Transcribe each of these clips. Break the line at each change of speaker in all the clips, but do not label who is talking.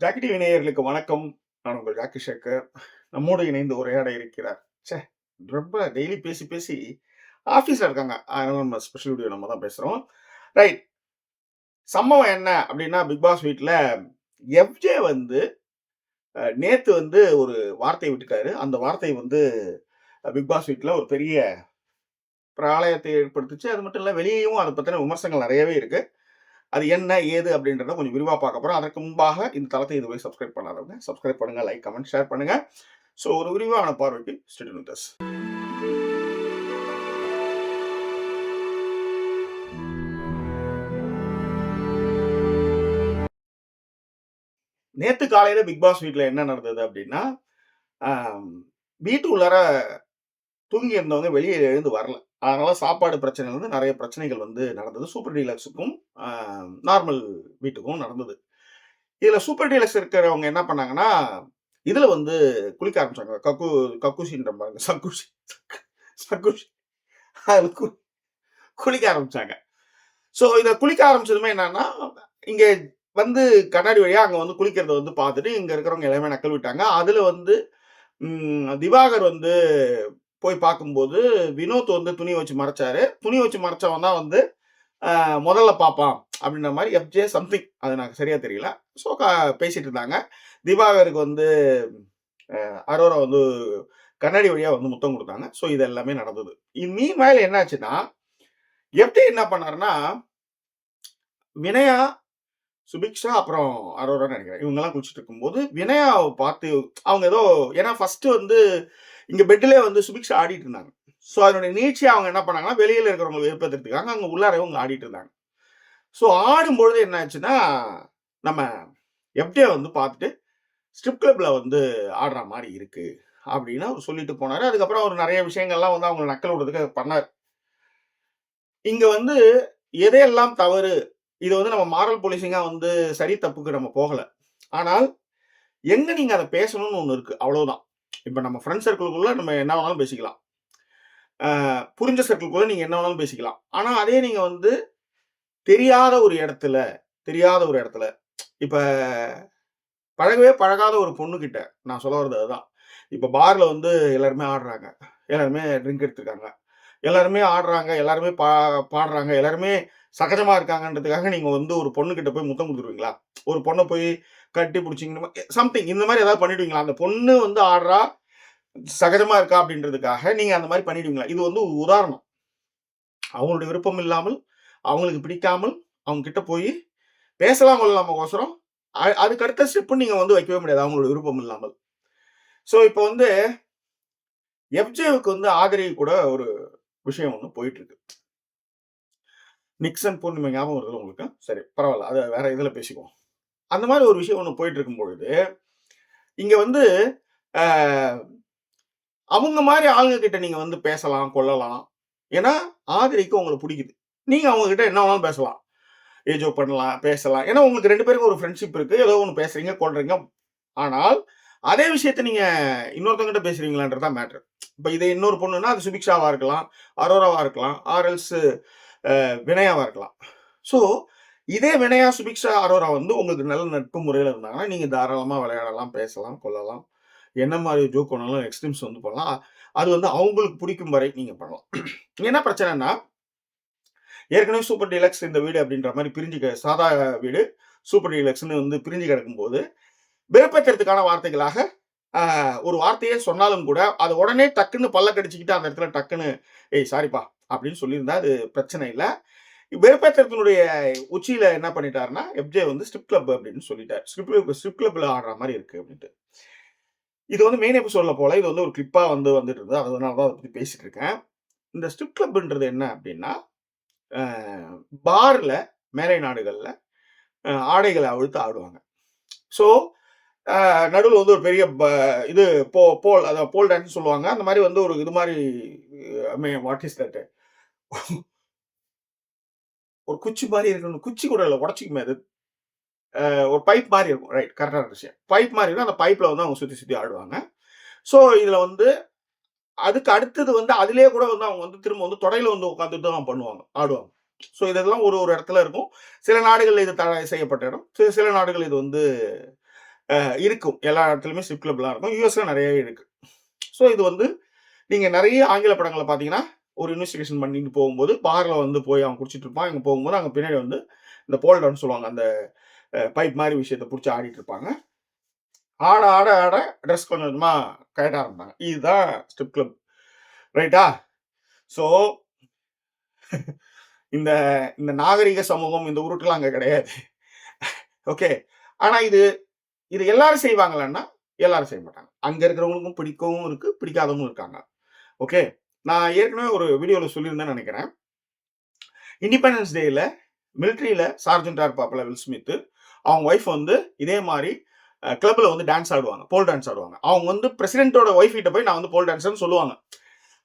Jackie விநேயர்களுக்கு வணக்கம். நான் உங்கள் ஜாக்கி சேகர். நம்மோடு இணைந்து உரையாட இருக்கிறார். ச்சே! ரொம்ப டெய்லி பேசி, பேசி ஆஃபீஸில் இருக்காங்க. அதனால நம்ம ஸ்பெஷல் வீடியோ நம்ம தான் பேசுகிறோம் ரைட். சம்பவம் என்ன அப்படின்னா பிக் பாஸ் வீட்டில் எஃப்ஜே வந்து நேற்று வந்து ஒரு வார்த்தை விட்டுட்டாரு. அந்த வார்த்தை வந்து பிக் பாஸ் வீட்டில் ஒரு பெரிய பிரளயத்தை ஏற்படுத்துச்சு. அது மட்டும் இல்லை வெளியேயும் அதை பற்றின விமர்சனங்கள் நிறையவே இருக்குது அது என்ன, ஏது அப்படின்றத கொஞ்சம் விரிவாக பார்க்க போகிறோம் அதற்கு முன்பாக இந்த தளத்தை இதுவரை சப்ஸ்கிரைப் பண்ணாதவங்க, சப்ஸ்கிரைப் பண்ணுங்கள் லைக், கமெண்ட், ஷேர் பண்ணுங்கள் ஸோ ஒரு விரிவான பார்வைக்கு ஸ்டே நேற்று காலையில் அஸ். பிக் பாஸ் வீட்டில் என்ன நடந்தது அப்படின்னா வீட்டு உள்ளார தூங்கி இருந்தவங்க வெளியே எழுந்து வரல. அதனால சாப்பாடு பிரச்சனைலேருந்து நிறைய பிரச்சனைகள் வந்து நடந்தது. சூப்பர் டீலக்ஸுக்கும், நார்மல் வீட்டுக்கும் நடந்தது. இதில் சூப்பர் டீலக்ஸ் இருக்கிறவங்க என்ன பண்ணாங்கன்னா, இதில் வந்து குளிக்க ஆரம்பிச்சாங்க. கக்கு கக்கூசின்றேன் பாருங்க. சக்குஷி சக்குஷி அதில் கு குளிக்க ஆரம்பிச்சாங்க. ஸோ இதை குளிக்க ஆரம்பிச்சதுமே என்னன்னா, இங்கே வந்து கண்ணாடி வழியாக அங்கே வந்து குளிக்கிறத வந்து பார்த்துட்டு, இங்கே இருக்கிறவங்க எல்லாமே நக்கல் விட்டாங்க. அதில் வந்து திவாகர் வந்து போய் பார்க்கும்போது, வினோத் வந்து துணி வச்சு மறைச்சாரு. துணி வச்சு மறைச்சவன் தான் வந்து முதல்ல பார்ப்பான் அப்படின்ற மாதிரி எஃப்ஜே சம்திங் அது எனக்கு சரியா தெரியல. ஸோ க பேசிட்டு இருந்தாங்க. திவாகருக்கு வந்து அரோரா வந்து கண்ணாடி வழியா வந்து முத்தம் கொடுத்தாங்க ஸோ இது எல்லாமே நடந்தது. மீன் மேலே என்னாச்சுன்னா எப்படி என்ன பண்ணாருன்னா, வினயா, சுபிக்ஷா அப்புறம் அரோரான்னு நினைக்கிறேன் இவங்கலாம் குளிச்சுட்டு இருக்கும்போது, வினயாவை பார்த்து அவங்க ஏதோ ஏன்னா ஃபர்ஸ்ட் வந்து இங்கே பெட்டிலே வந்து சுபிக்ஷா ஆடிட்டு இருந்தாங்க. ஸோ அதனுடைய நீட்சியா அவங்க என்ன பண்ணாங்கன்னா, வெளியில் இருக்கிறவங்க விருப்பத்திற்காக அங்கே உள்ளார இவங்க ஆடிட்டு இருந்தாங்க. ஸோ ஆடும்பொழுது என்ன ஆச்சுன்னா, நம்ம எப்படியே வந்து பார்த்துட்டு, ஸ்ட்ரிப் கிளப்பில் வந்து ஆடுற மாதிரி இருக்குது அப்படின்னு அவர் சொல்லிட்டு போனார் அதுக்கப்புறம் அவர் நிறைய விஷயங்கள்லாம் வந்து அவங்கள நக்கல் விடுறதுக்கு பண்ணாரு. இங்கே வந்து எதையெல்லாம் தவறு, இது வந்து நம்ம மாரல் போலீஸிங்காக வந்து சரி, தப்புக்கு நம்ம போகலை ஆனால், எங்கே நீங்கள் அதை பேசணும்னு ஒன்று இருக்குது அவ்வளோதான் இப்போ நம்ம ஃப்ரெண்ட் சர்க்கிள்குள்ளே நம்ம என்ன வேணாலும் பேசிக்கலாம். புரிஞ்ச சர்க்கிள்குள்ளே நீங்கள் என்ன வேணாலும் பேசிக்கலாம். ஆனால் அதே நீங்கள் வந்து தெரியாத ஒரு இடத்துல தெரியாத ஒரு இடத்துல இப்போ பழகவே பழகாத ஒரு பொண்ணுக்கிட்ட நான் சொல்ல வர்றது அதுதான். இப்போ பார்ல வந்து எல்லாருமே ஆடுறாங்க. எல்லாருமே ட்ரிங்க் எடுத்துருக்காங்க. எல்லாருமே ஆடுறாங்க. எல்லாருமே பா பாடுறாங்க. எல்லாருமே சகஜமாக இருக்காங்கன்றதுக்காக நீங்கள் வந்து ஒரு பொண்ணுக்கிட்ட போய் முத்தம் கொடுத்துருவீங்களா ஒரு பொண்ணை போய் கட்டி பிடிச்சிங்கன்னு சம்திங் இந்த மாதிரி ஏதாவது பண்ணிடுவீங்களா? அந்த பொண்ணு வந்து ஆடுறா, சகஜமாக இருக்கா அப்படின்றதுக்காக நீங்கள் அந்த மாதிரி பண்ணிடுவீங்களா? இது வந்து உதாரணம். அவங்களுடைய விருப்பம் இல்லாமல், அவங்களுக்கு பிடிக்காமல், அவங்க கிட்ட போய் பேசலாம் கொள்ளலாமக்கோசரம், அதுக்கு அடுத்த ஸ்டெப்பு நீங்கள் வந்து வைக்கவே முடியாது. அவங்களோட விருப்பம் இல்லாமல். ஸோ இப்போ வந்து எஃப்ஜேவுக்கு வந்து ஆதரவு கூட ஒரு விஷயம் ஒன்று போயிட்டு இருக்கு. நிக்சன் பூர்ணிமா ஞாபகம் வருது உங்களுக்கு? சரி பரவாயில்ல அதை வேற இதில் பேசிக்குவோம். அந்த மாதிரி ஒரு விஷயம் ஒன்று போயிட்டு இருக்கும் பொழுது, இங்கே வந்து அவங்க மாதிரி ஆளுங்க கிட்ட நீங்கள் வந்து பேசலாம், கொள்ளலாம். ஏன்னா, ஆதிரைக்கு உங்களுக்கு பிடிக்குது நீங்கள் அவங்க கிட்ட என்ன வேணாலும் பேசலாம். ஏஜோ பண்ணலாம், பேசலாம். ஏன்னா உங்களுக்கு ரெண்டு பேருக்கும் ஒரு ஃப்ரெண்ட்ஷிப் இருக்கு. ஏதோ ஒன்று பேசுறீங்க, கொள்றீங்க. ஆனால், அதே விஷயத்த நீங்கள் இன்னொருத்தவங்ககிட்ட பேசுறீங்களான்றது தான் மேட்டர். இப்போ இதே இன்னொரு பொண்ணுன்னா, அது சுபிக்ஷாவாக இருக்கலாம், அரோராவாக இருக்கலாம், ஆர்எல்ஸு வினயாவாக இருக்கலாம். ஸோ, இதே வினயா, சுபிக்ஷா, அரோரா வந்து உங்களுக்கு நல்ல நட்பு முறையில் இருந்தாங்கன்னா, நீங்கள் தாராளமாக விளையாடலாம், பேசலாம், கொள்ளலாம். என்ன மாதிரி ஜோக் வேணாலும் எக்ஸ்ட்ரீம்ஸ் வந்து பண்ணலாம். அது வந்து அவங்களுக்கு பிடிக்கும் வரை நீங்கள் பண்ணலாம். என்ன பிரச்சனைன்னா, ஏற்கனவே சூப்பர் டீலக்ஸ் இந்த வீடு அப்படின்ற மாதிரி பிரிஞ்சு க சாதா வீடு, சூப்பர் டீலக்ஸ்ன்னு வந்து பிரிஞ்சு கிடக்கும்போது, வெறுப்பேத்துறதுக்கான வார்த்தைகளாக ஒரு வார்த்தையே சொன்னாலும் கூட, அது உடனே டக்குன்னு பல்ல கடிச்சுக்கிட்டு அந்த இடத்துல டக்குன்னு, "ஏய் சாரிப்பா" அப்படின்னு சொல்லியிருந்தா அது பிரச்சனை இல்லை வெறுப்பேத்துறத்தினுடைய உச்சியில என்ன பண்ணிட்டாருன்னா, எஃப்ஜே வந்து ஸ்ட்ரிப் கிளப் அப்படின்னு சொல்லிட்டார் ஸ்ட்ரிப் கிளப் ஸ்ட்ரிப் கிளப்ல ஆடுற மாதிரி இருக்கு அப்படின்ட்டு இது வந்து மெயின் எபிசோட்ல போல. இது வந்து ஒரு கிளிப்பா வந்து வந்துட்டு இருந்தது. அதனால தான் அத பத்தி பேசிட்டு இருக்கேன். இந்த ஸ்ட்ரிப் கிளப்ன்றது என்ன அப்படின்னா பாரில் பார்ல மேலை நாடுகள்ல ஆடைகளை அவிழ்த்து ஆடுவாங்க. ஸோ, நடுவில் வந்து ஒரு பெரிய ப இது போ போல் அத போல் டான்ஸ் சொல்லுவாங்க. அந்த மாதிரி வந்து ஒரு இது மாதிரி I mean what is that? ஒரு குச்சி மாதிரி இருக்கணும். குச்சி கூட இல்லை உடச்சிக்குமே அது. ஒரு பைப் மாதிரி இருக்கும். ரைட் கரெக்டான விஷயம். பைப் மாதிரி இருக்கும். அந்த பைப்பில் வந்து அவங்க சுற்றி சுற்றி ஆடுவாங்க. ஸோ, இதில் வந்து அதுக்கு அடுத்தது வந்து அதிலே கூட வந்து அவங்க வந்து திரும்ப வந்து தொடையில வந்து உட்காந்துட்டு தான் பண்ணுவாங்க. ஆடுவாங்க. ஸோ, இதெல்லாம் ஒரு ஒரு இடத்துல இருக்கும். சில நாடுகளில் இது தடை செய்யப்பட்ட இடம். சில சில நாடுகள் இது வந்து இருக்கும் எல்லா இடத்துலையுமே ஸ்ட்ரிப் கிளப்லாம் இருக்கும் யூஎஸ்ல நிறையவே இருக்குது ஸோ இது வந்து நீங்கள் நிறைய ஆங்கில படங்களை பார்த்தீங்கன்னா ஒரு இன்வெஸ்டிகேஷன் பண்ணிட்டு போகும்போது பார்ல வந்து போய் அவன் குடிச்சிட்டு இருப்பான். அங்கே போகும்போது அங்கே பின்னாடி வந்து இந்த போல்டர்னு சொல்லுவாங்க அந்த பைப் மாதிரி விஷயத்தை பிடிச்சி ஆடிட்டு இருப்பாங்க. ஆட ஆட ஆட ட்ரெஸ் கொஞ்சம் கொஞ்சமாக கட்ட ஆரம்பிப்பாங்க. இதுதான் ஸ்டெப் கிளப் ரைட்டா ஸோ இந்த இந்த நாகரிக சமூகம் இந்த உருட்டுலாம் அங்கே கிடையாது. ஓகே ஆனால் இது இது எல்லாரும் செய்வாங்களான்னா எல்லாரும் செய்ய மாட்டாங்க. அங்கே இருக்கிறவங்களுக்கும் பிடிக்கவும் இருக்குது பிடிக்காதவங்களும் இருக்காங்க. ஓகே நான் ஏற்கனவே ஒரு வீடியோவில் சொல்லியிருந்தேன்னு நினைக்கிறேன். இண்டிபெண்டன்ஸ் டேயில் மிலிட்ரியில் சார்ஜென்டா இருப்பாப்பில் வில் ஸ்மித் அவங்க ஒய்ஃப் வந்து இதே மாதிரி கிளப்பில் வந்து டான்ஸ் ஆடுவாங்க போல் டான்ஸ் ஆடுவாங்க. அவங்க வந்து பிரசிடென்ட்டோட ஒய்ஃப் கிட்ட போய் நான் வந்து போல் டான்ஸ்னு சொல்லுவாங்க.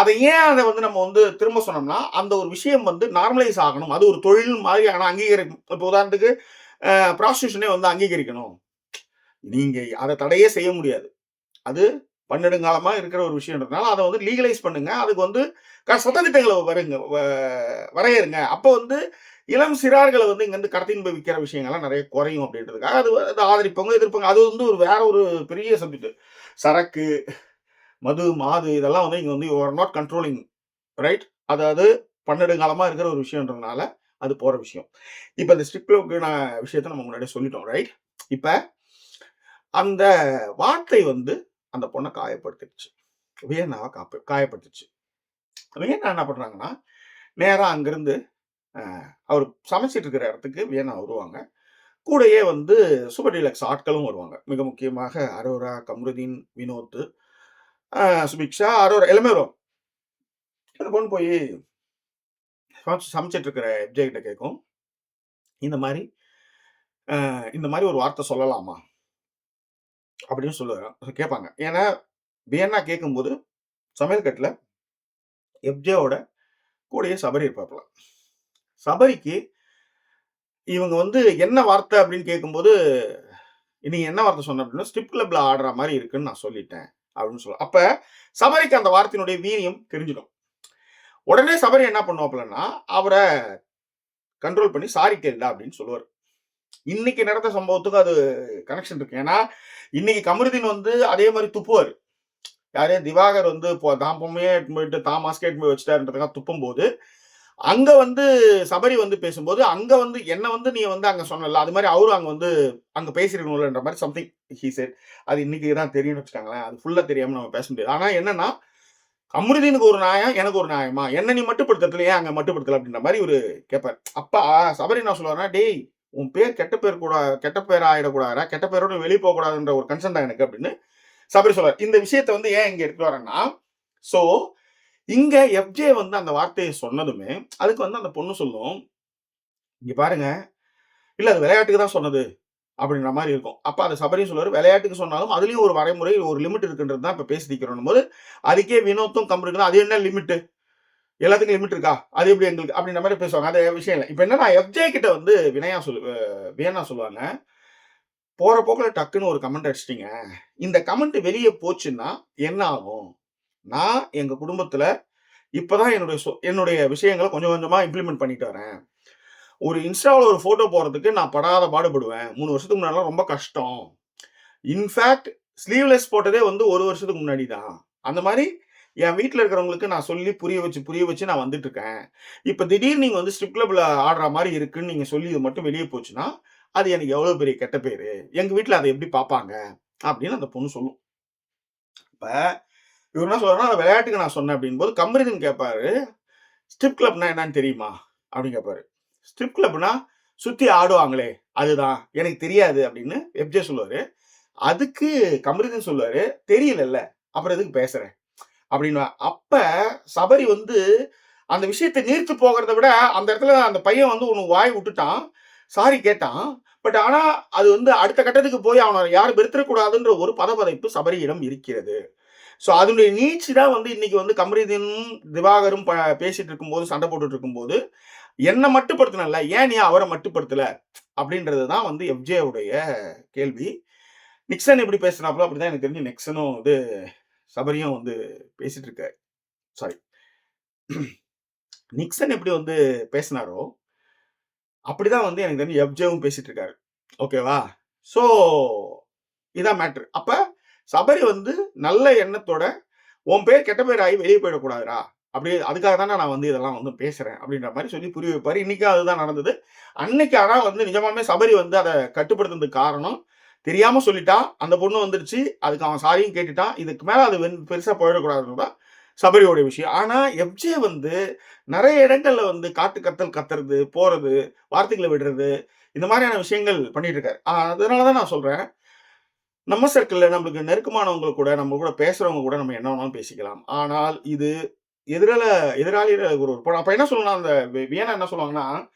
அதை ஏன் அதை வந்து நம்ம வந்து திரும்ப சொன்னோம்னா அந்த ஒரு விஷயம் வந்து நார்மலைஸ் ஆகணும். அது ஒரு தொழில் மாதிரியான அங்கீகரிக்கும் இப்போ உதாரணத்துக்கு ப்ராஸ்டியூஷனே வந்து அங்கீகரிக்கணும். நீங்கள் அதை தடையே செய்ய முடியாது. அது பன்னெடுங்காலமாக இருக்கிற ஒரு விஷயம்ன்றதுனால அதை வந்து லீகலைஸ் பண்ணுங்க. அதுக்கு வந்து க- வருங்க வ- வரையறுங்க. அப்போ வந்து இளம் சிறார்களை வந்து இங்கேருந்து கடத்தின்பு விற்கிற விஷயங்கள்லாம் நிறைய குறையும் அப்படின்றதுக்காக அது அது ஆதரிப்பவங்க எதிர்ப்பாங்க அது வந்து ஒரு வேற ஒரு பெரிய சப்ஜெக்ட் சரக்கு மது மாது இதெல்லாம் வந்து இங்கே வந்து யூஆர் நாட் கண்ட்ரோலிங் ரைட் அதாவது பன்னெடுங்காலமாக இருக்கிற ஒரு விஷயன்றதுனால அது போகிற விஷயம். இப்போ இந்த ஸ்ட்ரிக்ட் நான் விஷயத்த நம்ம முன்னாடியே சொல்லிட்டோம் ரைட் இப்போ அந்த வார்த்தை வந்து அந்த பொண்ணை காயப்படுத்திடுச்சு. வியன்னாவை காப்ப காயப்படுத்துச்சு வியன்னா என்ன பண்ணுறாங்கன்னா நேராக அங்கேருந்து அவர் சமைச்சிட்டு இருக்கிற இடத்துக்கு வியன்னா வருவாங்க. கூடயே வந்து சூப்பர் டீலக்ஸ் ஆட்களும் வருவாங்க. மிக முக்கியமாக அரோரா கம்ருதீன் வினோத் சுபிக்ஷா அரோரா எல்லாமே வரும் அந்த பொண்ணு போய் சமைச்சிட்டு இருக்கிற எப்ஜே கிட்ட கேட்கும். இந்த மாதிரி இந்த மாதிரி ஒரு வார்த்தை சொல்லலாமா? அப்படின்னு சொல்லுவாங்க. கேட்பாங்க ஏன்னா வியன்னா கேட்கும்போது சமையல் கட்டில் எப்ஜேவோட கூடயே சபரி இருப்பாப்புல. சபரிக்கு இவங்க வந்து என்ன வார்த்தை அப்படின்னு கேட்கும்போது நீங்கள் என்ன வார்த்தை சொன்ன அப்படின்னா ஸ்டிப் கிளப்ல ஆடுற மாதிரி இருக்குன்னு நான் சொல்லிட்டேன். அப்படின்னு சொல்ல அப்போ சபரிக்கு அந்த வார்த்தையினுடைய வீரியம் தெரிஞ்சிடும். உடனே சபரி என்ன பண்ணுவாப்புலன்னா அவரை கண்ட்ரோல் பண்ணி சாரி கேளுடா அப்படின்னு சொல்லுவார். இன்னைக்கு நடந்த சம்பவத்துக்கும் அது கனெக்ஷன் இருக்கு. ஏன்னா இன்னைக்கு கமருதீன் வந்து அதே மாதிரி துப்புவார். யாரே? திவாகர் வந்து இப்போ தாம்பமே பொம்மையே போயிட்டு தான் மாஸ்கே போய் வச்சுட்டாருன்றதுக்காக துப்பும் போது அங்க வந்து சபரி வந்து பேசும்போது அங்க வந்து என்ன வந்து நீ வந்து அங்க சொன்னல அது மாதிரி அவரும் அங்க வந்து அங்க பேசிருக்கணும்லன்ற மாதிரி சம்திங் ஹீ செட் அது இன்னைக்கு தான் தெரியும்னு வச்சுக்காங்களேன். அது ஃபுல்லா தெரியாம நம்ம பேச முடியாது. ஆனா என்னன்னா அமிர்தீனுக்கு ஒரு நியாயம் எனக்கு ஒரு நியாயமா? என்ன நீ மட்டுப்படுத்தல ஏன் அங்க மட்டுப்படுத்தல அப்படின்ற மாதிரி ஒரு கேட்பார் அப்பா சபரி என்ன சொல்லுவாருன்னா டேய் உன் பேர் கெட்ட பேர் கூட கெட்ட பேர் ஆகிடக்கூடாதா கெட்ட பேரோட வெளியே போகக்கூடாதுன்ற ஒரு கன்சர்ன் தான் எனக்கு அப்படின்னு சபரி சொல்றார். இந்த விஷயத்த வந்து ஏன் இங்கே எடுத்து வரேன்னா ஸோ இங்க எஃப்ஜே வந்து அந்த வார்த்தையை சொன்னதுமே அதுக்கு வந்து அந்த பொண்ணு சொல்லும் இங்க பாருங்க இல்ல அது விளையாட்டுக்கு தான் சொன்னது அப்படின்ற மாதிரி இருக்கும். அப்ப அது சபரியும் சொல்லுவார் விளையாட்டுக்கு சொன்னாலும் அதுலயும் ஒரு வரைமுறை ஒரு லிமிட் இருக்குன்றது தான் இப்ப பேசிக்கிறோம் போது அதுக்கே வினோத்தும் கம்பெனி அது என்ன லிமிட்டு? எல்லாத்துக்கும் லிமிட் இருக்கா? அது எப்படி எங்களுக்கு? அப்படின்ற மாதிரி பேசுவாங்க. அது விஷயம் இல்லை. இப்போ என்னன்னா எஃப்ஜே கிட்ட வந்து வினயா சொல்லு அஹ் வியன்னா சொல்லுவாங்க. போகிற போக்கில் டக்குன்னு ஒரு கமெண்ட் அடிச்சிட்டீங்க. இந்த கமெண்ட் வெளியே போச்சுன்னா என்ன ஆகும்? நான் எங்கள் குடும்பத்தில் இப்போ தான் என்னுடைய சொ- என்னுடைய விஷயங்களை கொஞ்சம் கொஞ்சமாக இம்ப்ளிமெண்ட் பண்ணிட்டு வரேன். ஒரு இன்ஸ்டாவில் ஒரு ஃபோட்டோ போகிறதுக்கு நான் படாத பாடுபடுவேன். மூணு வருஷத்துக்கு முன்னாடிலாம் ரொம்ப கஷ்டம். இன்ஃபேக்ட் ஸ்லீவ்லெஸ் போட்டதே வந்து ஒரு வருஷத்துக்கு முன்னாடி தான் அந்த மாதிரி என் வீட்டில் இருக்கிறவங்களுக்கு நான் சொல்லி புரிய வச்சு புரிய வச்சு நான் வந்துட்டு இருக்கேன் இப்போ திடீர்னு நீங்கள் வந்து ஸ்ட்ரிப் கிளப்ல ஆடுற மாதிரி இருக்குன்னு நீங்கள் சொல்லி இது மட்டும் வெளியே போச்சுன்னா அது எனக்கு எவ்வளோ பெரிய கெட்ட பேர்? எங்கள் வீட்டில் அதை எப்படி பார்ப்பாங்க அப்படின்னு அந்த பொண்ணு சொல்லும். இப்போ இவர் என்ன சொல்றாருன்னா விளையாட்டுக்கு நான் சொன்னேன் அப்படின் போது கமரிதன் கேட்பாரு ஸ்ட்ரிப் கிளப்னா என்னன்னு தெரியுமா? அப்படின்னு கேட்பாரு ஸ்ட்ரிப் கிளப்னா சுற்றி ஆடுவாங்களே அதுதான். எனக்கு தெரியாது. அப்படின்னு எப்ஜே சொல்லுவார். அதுக்கு கமரிதன் சொல்லுவார் தெரியலல்ல. அப்புறம் எதுக்கு பேசுகிறேன் அப்படின்னு அப்ப சபரி வந்து அந்த விஷயத்தை நீர்த்து போகிறத விட அந்த இடத்துல அந்த பையன் வந்து ஒன்று வாய் விட்டுட்டான். சாரி கேட்டான். பட் ஆனால் அது வந்து அடுத்த கட்டத்துக்கு போய் அவனை யாரும் வெறுத்துடக்கூடாதுன்ற ஒரு பதபதைப்பு சபரியிடம் இருக்கிறது. ஸோ அதனுடைய நீச்சு தான் வந்து இன்னைக்கு வந்து கமரிதீனும் திவாகரும் ப- பேசிட்டு இருக்கும்போது சண்டை போட்டுட்டு இருக்கும்போது என்னை மட்டுப்படுத்தினல ஏன் நீ அவரை மட்டுப்படுத்தலை? அப்படின்றது தான் வந்து எஃப்ஜேவுடைய கேள்வி. நிக்சன் எப்படி பேசுனாப்புல அப்படிதான் எனக்கு தெரிஞ்சு நிக்சனும் வந்து சபரியும் வந்து பேசிட்டு இருக்காரு சாரி நிக்சன் எப்படி வந்து பேசினாரோ அப்படிதான் வந்து எனக்கு தெரிஞ்சு எஃப்ஜேவும் பேசிட்டு இருக்காரு ஓகேவா ஸோ இதான் மேட்ரு அப்ப சபரி வந்து நல்ல எண்ணத்தோட உன் பேர் கெட்ட பேர் ஆகி வெளியே போயிடக்கூடாதுரா அப்படி அதுக்காக தானே நான் வந்து இதெல்லாம் வந்து பேசுறேன். அப்படின்ற மாதிரி சொல்லி புரிய வைப்பாரு. இன்னைக்கும் அதுதான் நடந்தது. அன்னைக்கு ஆனால் வந்து நிஜமாமே சபரி வந்து அதை கட்டுப்படுத்துறதுக்கு காரணம் தெரியாம சொல்லிட்டா அந்த பொண்ணு வந்துருச்சு. அதுக்கு அவன் சாரியும் கேட்டுட்டான் இதுக்கு மேல அது வெண் பெருசா போயிடக்கூடாதுன்னு தான் சபரியோடைய விஷயம். ஆனா எஃப்ஜே வந்து நிறைய இடங்கள்ல வந்து காட்டு கத்தல் கத்துறது போறது வார்த்தைகளை விடுறது இந்த மாதிரியான விஷயங்கள் பண்ணிட்டு இருக்காரு ஆஹ் அதனாலதான் நான் சொல்றேன். நம்ம சர்க்கிளில் நம்மளுக்கு நெருக்கமானவங்க கூட நம்ம கூட பேசுறவங்க கூட நம்ம என்ன வேணாலும் பேசிக்கலாம். ஆனால் இது எதிரால எதிராளியில ஒரு ஒரு- அப்ப என்ன சொல்லலாம் அந்த வியனா என்ன சொல்லுவாங்கன்னா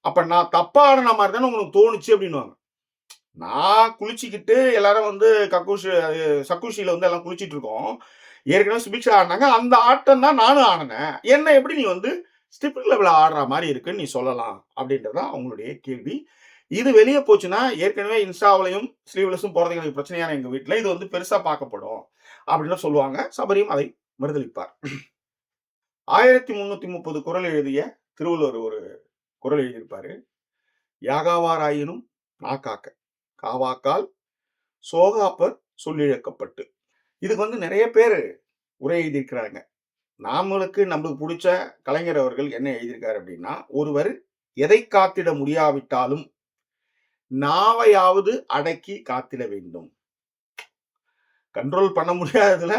அப்ப நான் தப்பான ஆடின மாதிரி தானே உங்களுக்கு தோணுச்சு அப்படின்னுவாங்க. நான் குளிச்சுக்கிட்டு எல்லாரும் வந்து கக்கூஷி சக்கூஷியில் வந்து எல்லாம் குளிச்சிட்டு இருக்கோம் ஏற்கனவே சுபிக்ஷா ஆடினாங்க. அந்த ஆட்டம் தான் நானும் ஆடினேன். என்ன எப்படி நீ வந்து ஸ்டிப்பிங் லெவலில் ஆடுற மாதிரி இருக்குன்னு நீ சொல்லலாம் அப்படின்றதான் அவங்களுடைய கேள்வி. இது வெளியே போச்சுன்னா ஏற்கனவே இன்ஸ்டாவிலையும் ஸ்லீவ்லெஸும் போகிறது எனக்கு பிரச்சனையான எங்கள் வீட்டில் இது வந்து பெருசாக பார்க்கப்படும் அப்படின்னு சொல்லுவாங்க. சபரியும் அதை மறுதளிப்பார். ஆயிரத்தி முந்நூற்றி முப்பது குரல் எழுதிய திருவள்ளுவர் ஒரு குரல் எழுதியிருப்பாரு. யாகாவாராயினும் நாக்காக்க காவாக்கால் சோகாப்பர் சொல்லிழக்கப்பட்டு இதுக்கு வந்து நிறைய பேர் உரை எழுதியிருக்கிறாங்க. நாமளுக்கு நம்மளுக்கு பிடிச்ச கலைஞர் அவர்கள் என்ன எழுதியிருக்காரு அப்படின்னா ஒருவர் எதை காத்திட முடியாவிட்டாலும் நாவையாவது அடக்கி காத்திட வேண்டும். கண்ட்ரோல் பண்ண முடியாததுல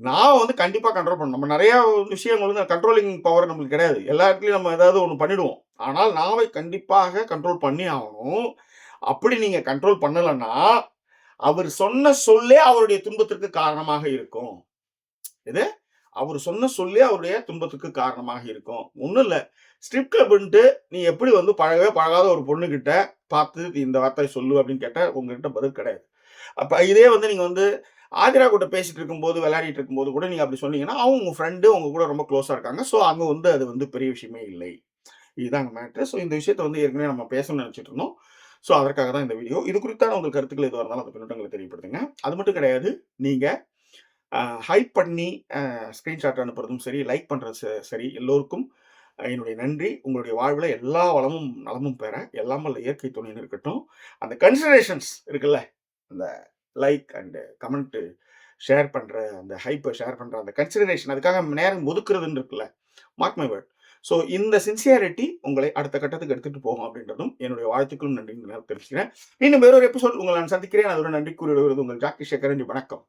நான் வந்து கண்டிப்பா கண்ட்ரோல் பண்ணணும். நம்ம நிறைய விஷயங்கள் வந்து கண்ட்ரோலிங் பவர் நம்மளுக்கு கிடையாது. எல்லா இடத்துலையும் நம்ம ஏதாவது ஒன்று பண்ணிடுவோம். ஆனால் நாவை கண்டிப்பாக கண்ட்ரோல் பண்ணி ஆகணும். அப்படி நீங்க கண்ட்ரோல் பண்ணலைன்னா அவர் சொன்ன சொல்லே அவருடைய துன்பத்திற்கு காரணமாக இருக்கும். இது? அவர் சொன்ன சொல்லே அவருடைய துன்பத்துக்கு காரணமாக இருக்கும். ஒன்றும் இல்லை. ஸ்ட்ரிப் கிளப்ன்ட்டு நீ எப்படி வந்து பழகவே பழகாத ஒரு பொண்ணுக்கிட்ட பார்த்து இந்த வார்த்தையை சொல்லு அப்படின்னு கேட்டால் உங்ககிட்ட பதில் கிடையாது. அப்போ இதே வந்து நீங்கள் வந்து ஆதிரா கூட பேசிட்டு இருக்கும்போது விளையாடிட்டு இருக்கும்போது கூட நீங்கள் அப்படி சொன்னீங்கன்னா அவங்க உங்கள் ஃப்ரெண்டு உங்கள் கூட ரொம்ப க்ளோஸாக இருக்காங்க. ஸோ அங்கே வந்து அது வந்து பெரிய விஷயமே இல்லை. இதுதாங்க மேட்ரு ஸோ இந்த விஷயத்த வந்து ஏற்கனவே நம்ம பேசணும்னு நினச்சிட்டு இருந்தோம். ஸோ அதற்காக தான் இந்த வீடியோ இது குறித்தான உங்கள் கருத்துக்கள் எதுவாக இருந்தாலும் அந்த பின்னோட்டங்களை தெரியப்படுத்துங்க. அது மட்டும் கிடையாது. நீங்கள் ஹைப் பண்ணி ஸ்க்ரீன்ஷாட் அனுப்புறதும் சரி லைக் பண்ணுறது சரி எல்லோருக்கும் என்னுடைய நன்றி. உங்களுடைய வாழ்வில் எல்லா வளமும் நலமும் பெற எல்லாம் வல்ல இயற்கை துணைன்னு இருக்கட்டும். அந்த கன்சிடரேஷன்ஸ் இருக்குல்ல அந்த லைக் அண்டு கமெண்ட்டு ஷேர் பண்ணுற அந்த ஹைப்பை ஷேர் பண்ணுற அந்த கன்சிடரேஷன் அதுக்காக நேரம் ஒதுக்குறதுன்னு இருக்குல்ல. மார்க் மை வேர்ட் ஸோ இந்த சின்சியாரிட்டி உங்களை அடுத்த கட்டத்துக்கு எடுத்துகிட்டு போகும் அப்படின்றதும் என்னுடைய வாழ்த்துக்களும் நன்றி தெரிவிக்கிறேன் இன்னும் வேறொரு எபிசோட் உங்களை நான் சந்திக்கிறேன். அதோட நன்றி கூறி விடுவது உங்கள் ஜாக்கி சேகரன். வணக்கம்.